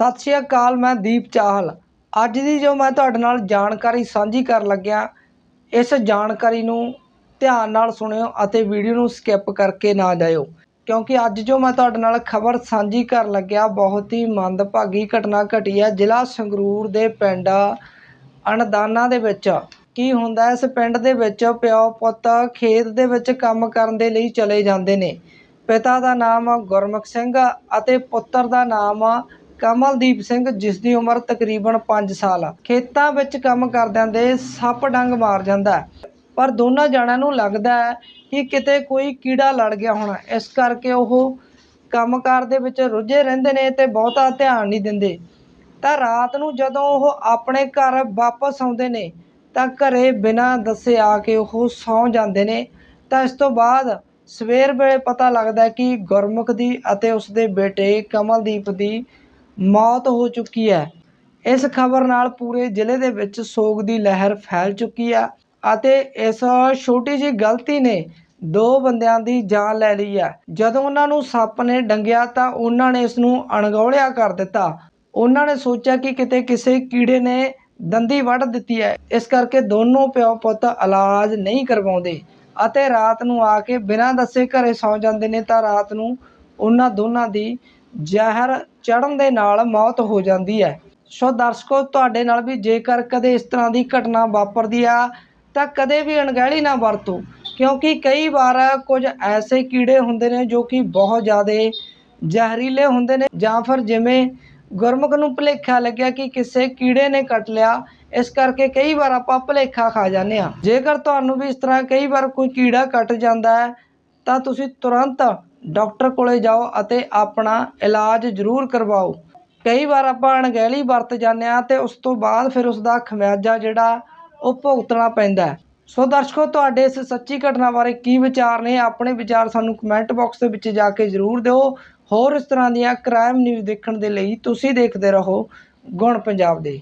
ਸਤਿ ਸ਼੍ਰੀ ਅਕਾਲ, ਮੈਂ ਦੀਪ ਚਾਹਲ। ਅੱਜ ਦੀ ਜੋ ਮੈਂ ਤੁਹਾਡੇ ਨਾਲ ਜਾਣਕਾਰੀ ਸਾਂਝੀ ਕਰਨ ਲੱਗਿਆ, ਇਸ ਜਾਣਕਾਰੀ ਨੂੰ ਧਿਆਨ ਨਾਲ ਸੁਣਿਓ ਅਤੇ ਵੀਡੀਓ ਨੂੰ ਸਕਿਪ ਕਰਕੇ ਨਾ ਜਾਇਓ। ਕਿਉਂਕਿ ਅੱਜ ਜੋ ਮੈਂ ਤੁਹਾਡੇ ਨਾਲ ਖਬਰ ਸਾਂਝੀ ਕਰਨ ਲੱਗਿਆ, ਬਹੁਤ ਹੀ ਮੰਦਭਾਗੀ ਘਟਨਾ ਘਟੀ ਹੈ ਜ਼ਿਲ੍ਹਾ ਸੰਗਰੂਰ ਦੇ ਪਿੰਡ ਅਣਦਾਨਾ ਦੇ ਵਿੱਚ। ਕੀ ਹੁੰਦਾ, ਇਸ ਪਿੰਡ ਦੇ ਵਿੱਚ ਪਿਓ ਪੁੱਤ ਖੇਤ ਦੇ ਵਿੱਚ ਕੰਮ ਕਰਨ ਦੇ ਲਈ ਚਲੇ ਜਾਂਦੇ ਨੇ। ਪਿਤਾ ਦਾ ਨਾਮ ਗੁਰਮੁਖ ਸਿੰਘ ਅਤੇ ਪੁੱਤਰ ਦਾ ਨਾਮ ਕਮਲਦੀਪ ਸਿੰਘ ਜਿਸ ਦੀ ਉਮਰ ਤਕਰੀਬਨ 5 ਸਾਲ ਆ। ਖੇਤਾਂ ਵਿੱਚ ਕੰਮ ਕਰਦਿਆਂ ਦੇ ਸੱਪ ਡੰਗ ਮਾਰ ਜਾਂਦਾ ਹੈ। ਪਰ ਦੋਨਾਂ ਜਣਿਆਂ ਨੂੰ ਲੱਗਦਾ ਹੈ ਕਿ ਕਿਤੇ ਕੋਈ ਕੀੜਾ ਲੜ ਗਿਆ ਹੋਣਾ। ਇਸ ਕਰਕੇ ਉਹ ਕੰਮਕਾਰ ਦੇ ਵਿੱਚ ਰੁੱਝੇ ਰਹਿੰਦੇ ਨੇ ਤੇ ਬਹੁਤਾ ਧਿਆਨ ਨਹੀਂ ਦਿੰਦੇ। ਤਾਂ ਰਾਤ ਨੂੰ ਜਦੋਂ ਉਹ ਆਪਣੇ ਘਰ ਵਾਪਸ ਆਉਂਦੇ ਨੇ, ਤਾਂ ਘਰੇ ਬਿਨਾਂ ਦੱਸੇ ਆ ਕੇ ਉਹ ਸੌਂ ਜਾਂਦੇ ਨੇ। ਤਾਂ ਇਸ ਤੋਂ ਬਾਅਦ ਸਵੇਰ ਵੇਲੇ ਪਤਾ ਲੱਗਦਾ ਕਿ ਗੁਰਮੁਖ ਦੀ ਅਤੇ ਉਸਦੇ ਬੇਟੇ ਕਮਲਦੀਪ ਦੀ ਮੌਤ ਹੋ ਚੁੱਕੀ ਹੈ। ਇਸ ਖਬਰ ਨਾਲ ਪੂਰੇ ਜ਼ਿਲ੍ਹੇ ਦੇ ਵਿੱਚ ਸੋਗ ਦੀ ਲਹਿਰ ਫੈਲ ਚੁੱਕੀ ਆ ਅਤੇ ਇਸ ਛੋਟੀ ਜਿਹੀ ਗਲਤੀ ਨੇ ਦੋ ਬੰਦਿਆਂ ਦੀ ਜਾਨ ਲੈ ਲਈ ਹੈ। ਜਦੋਂ ਉਹਨਾਂ ਨੂੰ ਸੱਪ ਨੇ ਡੰਗਿਆ ਤਾਂ ਉਹਨਾਂ ਨੇ ਇਸ ਨੂੰ ਅਣਗੌਲਿਆ ਕਰ ਦਿੱਤਾ। ਉਹਨਾਂ ਨੇ ਸੋਚਿਆ ਕਿ ਕਿਤੇ ਕਿਸੇ ਕੀੜੇ ਨੇ ਦੰਦੀ ਵੱਢ ਦਿੱਤੀ ਹੈ। ਇਸ ਕਰਕੇ ਦੋਨੋਂ ਪਿਓ ਪੁੱਤ ਇਲਾਜ ਨਹੀਂ ਕਰਵਾਉਂਦੇ ਅਤੇ ਰਾਤ ਨੂੰ ਆ ਕੇ ਬਿਨਾਂ ਦੱਸੇ ਘਰੇ ਸੌ ਜਾਂਦੇ ਨੇ ਤਾਂ ਰਾਤ ਨੂੰ ਉਹਨਾਂ ਦੋਨਾਂ ਦੀ ਜ਼ਹਿਰ ਚੜਨ ਦੇ ਨਾਲ ਮੌਤ ਹੋ ਜਾਂਦੀ ਹੈ। ਸੋ ਦਰਸ਼ਕੋ, ਤੁਹਾਡੇ ਨਾਲ ਵੀ ਜੇਕਰ ਕਦੇ ਇਸ ਤਰ੍ਹਾਂ ਦੀ ਘਟਨਾ ਵਾਪਰਦੀ ਆ, ਤਾਂ ਕਦੇ ਵੀ ਅਣਗਹਿਲੀ ਨਾ ਵਰਤੋ, ਕਿਉਂਕਿ ਕਈ ਵਾਰ ਕੁਝ ਐਸੇ ਕੀੜੇ ਹੁੰਦੇ ਨੇ ਜੋ ਕਿ ਬਹੁਤ ਜ਼ਿਆਦਾ ਜ਼ਹਿਰੀਲੇ ਹੁੰਦੇ ਨੇ, ਜਾਂ ਫਿਰ ਜਿਵੇਂ ਗੁਰਮੁਖ ਨੂੰ ਭੁਲੇਖਾ ਲੱਗਿਆ ਕਿ ਕਿਸੇ ਕੀੜੇ ਨੇ ਕੱਟ ਲਿਆ, ਇਸ ਕਰਕੇ ਕਈ ਵਾਰ ਆਪਾਂ ਭੁਲੇਖਾ ਖਾ ਜਾਂਦੇ ਆ ਜੇਕਰ ਤੁਹਾਨੂੰ ਵੀ ਇਸ ਤਰ੍ਹਾਂ ਕਈ ਵਾਰ ਕੋਈ ਕੀੜਾ ਕੱਟ ਜਾਂਦਾ ਹੈ, ਤਾਂ ਤੁਸੀਂ ਤੁਰੰਤ ਡਾਕਟਰ ਕੋਲੇ ਜਾਓ ਅਤੇ ਆਪਣਾ ਇਲਾਜ ਜ਼ਰੂਰ ਕਰਵਾਓ। ਕਈ ਵਾਰ ਆਪਾਂ ਅਣਗਹਿਲੀ ਵਰਤ ਜਾਂਦੇ ਹਾਂ ਅਤੇ ਉਸ ਤੋਂ ਬਾਅਦ ਫਿਰ ਉਸਦਾ ਖਮਿਆਜਾ ਜਿਹੜਾ ਉਹ ਭੁਗਤਣਾ ਪੈਂਦਾ ਸੋ ਦਰਸ਼ਕੋ, ਤੁਹਾਡੇ ਇਸ ਸੱਚੀ ਘਟਨਾ ਬਾਰੇ ਕੀ ਵਿਚਾਰ ਨੇ? ਆਪਣੇ ਵਿਚਾਰ ਸਾਨੂੰ ਕਮੈਂਟ ਬਾਕਸ ਦੇ ਵਿੱਚ ਜਾ ਕੇ ਜ਼ਰੂਰ ਦਿਓ। ਹੋਰ ਇਸ ਤਰ੍ਹਾਂ ਦੀਆਂ ਕ੍ਰਾਈਮ ਨਿਊਜ਼ ਦੇਖਣ ਦੇ ਲਈ ਤੁਸੀਂ ਦੇਖਦੇ ਰਹੋ ਗੁਣ ਪੰਜਾਬ ਦੇ।